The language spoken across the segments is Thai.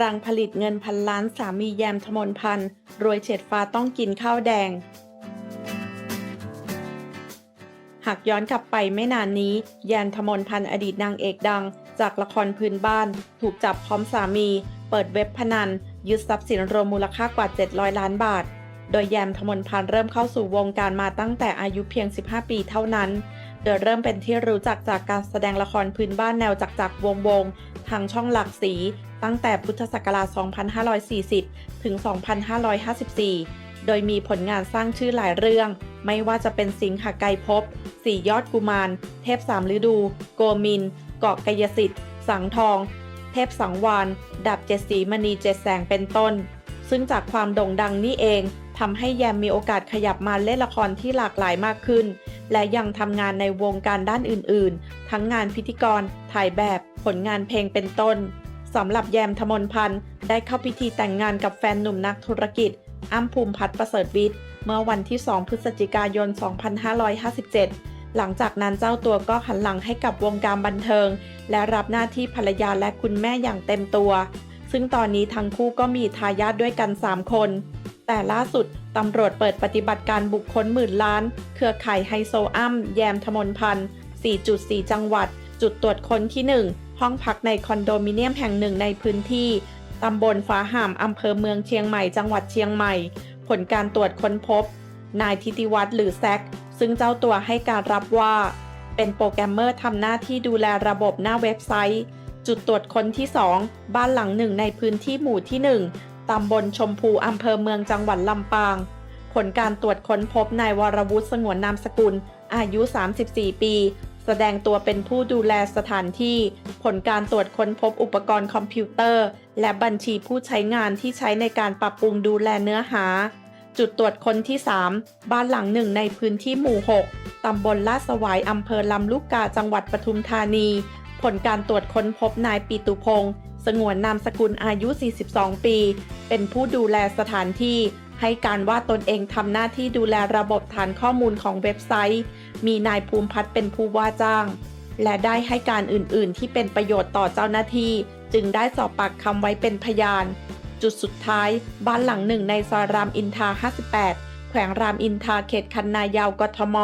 รังผลิตเงินพันล้านสามีแยมทมนพันธ์รวยเฉดฟ้าต้องกินข้าวแดง หากย้อนกลับไปไม่นานนี้ แยนทมนพันธ์อดีตนางเอกดัง จากละครพื้นบ้าน ถูกจับพร้อมสามี เปิดเว็บพนัน ยึดทรัพย์สินรวมมูลค่ากว่า 700 ล้านบาท โดยแยมทมนพันธ์เริ่มเข้าสู่วงการมาตั้งแต่อายุเพียง 15 ปีเท่านั้น โดยเริ่มเป็นที่รู้จักจากการแสดงละครพื้นบ้านแนวจักจักรวงวงทางช่องหลักสี ตั้งแต่พุทธศักราช 2540 ถึง 2554 โดยมีผลงานสร้างชื่อหลายเรื่อง ไม่ว่าจะเป็นสิงหไกรภพสี่ยอดกุมาร เทพสามฤดู โกมิน เกาะกายสิทธิ์ สังทอง เทพสังวานดับเจ็ดสีมณีเจ็ดแสงเป็นต้น ซึ่งจากความโด่งดังนี่เอง ทำให้แยมมีโอกาสขยับมาเล่นละครที่หลากหลายมากขึ้น และยังทำงานในวงการด้านอื่นๆ ทั้งงานพิธีกร ถ่ายแบบ ผลงานเพลงเป็นต้นสำหรับแยมทมนพันธ์ได้เข้าพิธีแต่งงานกับแฟนหนุ่มนักธุรกิจอ้ำภูมิพัฒน์ประเสริฐวิทย์เมื่อวันที่ 2 พฤศจิกายน 2557 หลังจากนั้นเจ้าตัวก็หันหลังให้กับวงการบันเทิง และรับหน้าที่ภรรยาและคุณแม่อย่างเต็มตัว ซึ่งตอนนี้ทั้งคู่ก็มีทายาทด้วยกัน 3 คน แต่ล่าสุดตำรวจเปิดปฏิบัติการบุคคลหมื่นล้าน เครือข่ายไฮโซอ้ำแยมทมนพันธ์ 4.4 จังหวัด จุดตรวจค้นที่ 1 ห้องพักในคอนโดมิเนียมแห่งหนึ่งในพื้นที่ ตำบลฟ้าห่ามอำเภอเมืองเชียงใหม่ จังหวัดเชียงใหม่ ผลการตรวจค้นพบ นายทิติวัฒน์หรือแซก ซึ่งเจ้าตัวให้การรับว่า เป็นโปรแกรมเมอร์ทำหน้าที่ดูแลระบบหน้าเว็บไซต์จุดตรวจค้นที่ 2 บ้านหลังหนึ่งในพื้นที่หมู่ที่ 1 ตำบลชมพูอำเภอเมืองจังหวัดลำปาง ผลการตรวจค้นพบนายวรวุฒิสงวนนามสกุล อายุ 34 ปี แสดงตัวเป็นผู้ดูแลสถานที่ ผลการตรวจค้นพบอุปกรณ์คอมพิวเตอร์ และบัญชีผู้ใช้งานที่ใช้ในการปรับปรุงดูแลเนื้อหา จุดตรวจค้นที่ 3 บ้านหลังหนึ่งในพื้นที่หมู่ 6 ตำบลลาดสวายอำเภอลำลูกกาจังหวัดปทุมธานี ผลการตรวจค้นพบนายปีตุพงศ์ สงวนนามสกุลอายุ 42 ปี เป็นผู้ดูแลสถานที่ ให้การว่าตนเองทำหน้าที่ดูแลระบบฐานข้อมูลของเว็บไซต์ มีนายภูมิพัฒน์เป็นผู้ว่าจ้าง และได้ให้การอื่น ๆ ที่เป็นประโยชน์ต่อเจ้าหน้าที่ จึงได้สอบปากคำไว้เป็นพยาน จุดสุดท้าย บ้านหลังหนึ่งในซอยรามอินทรา58 แขวงรามอินทราเขตคันนายาวกทม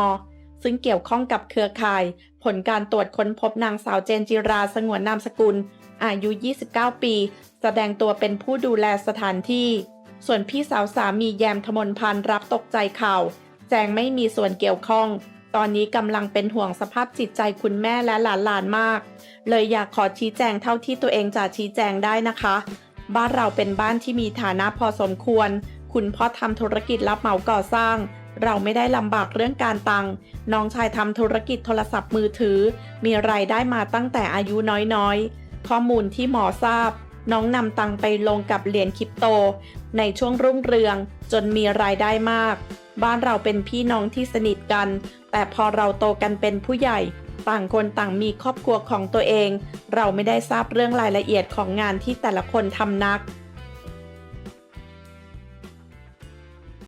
ซึ่งเกี่ยวข้องกับเครือข่าย ผลการตรวจค้นพบนางสาวเจนจิราสงวนนามสกุล อายุ 29 ปี แสดงตัวเป็นผู้ดูแลสถานที่ ส่วนพี่สาวสามีแยมทมนพันธ์รับตกใจข่าว แจงไม่มีส่วนเกี่ยวข้อง ตอนนี้กำลังเป็นห่วงสภาพจิตใจคุณแม่และหลานๆมาก เลยอยากขอชี้แจงเท่าที่ตัวเองจะชี้แจงได้นะคะ บ้านเราเป็นบ้านที่มีฐานะพอสมควร คุณพ่อทำธุรกิจรับเหมาก่อสร้าง เราไม่ได้ลำบากเรื่องการตังน้องชายทำธุรกิจโทรศัพท์มือถือ มีรายได้มาตั้งแต่อายุน้อยๆ ข้อมูลที่หมอทราบ น้องนำตังไปลงกับเหรียญคริปโต ในช่วงรุ่งเรืองจนมีรายได้มาก บ้านเราเป็นพี่น้องที่สนิทกัน แต่พอเราโตกันเป็นผู้ใหญ่ ต่างคนต่างมีครอบครัวของตัวเอง เราไม่ได้ทราบเรื่องรายละเอียดของงานที่แต่ละคนทำนัก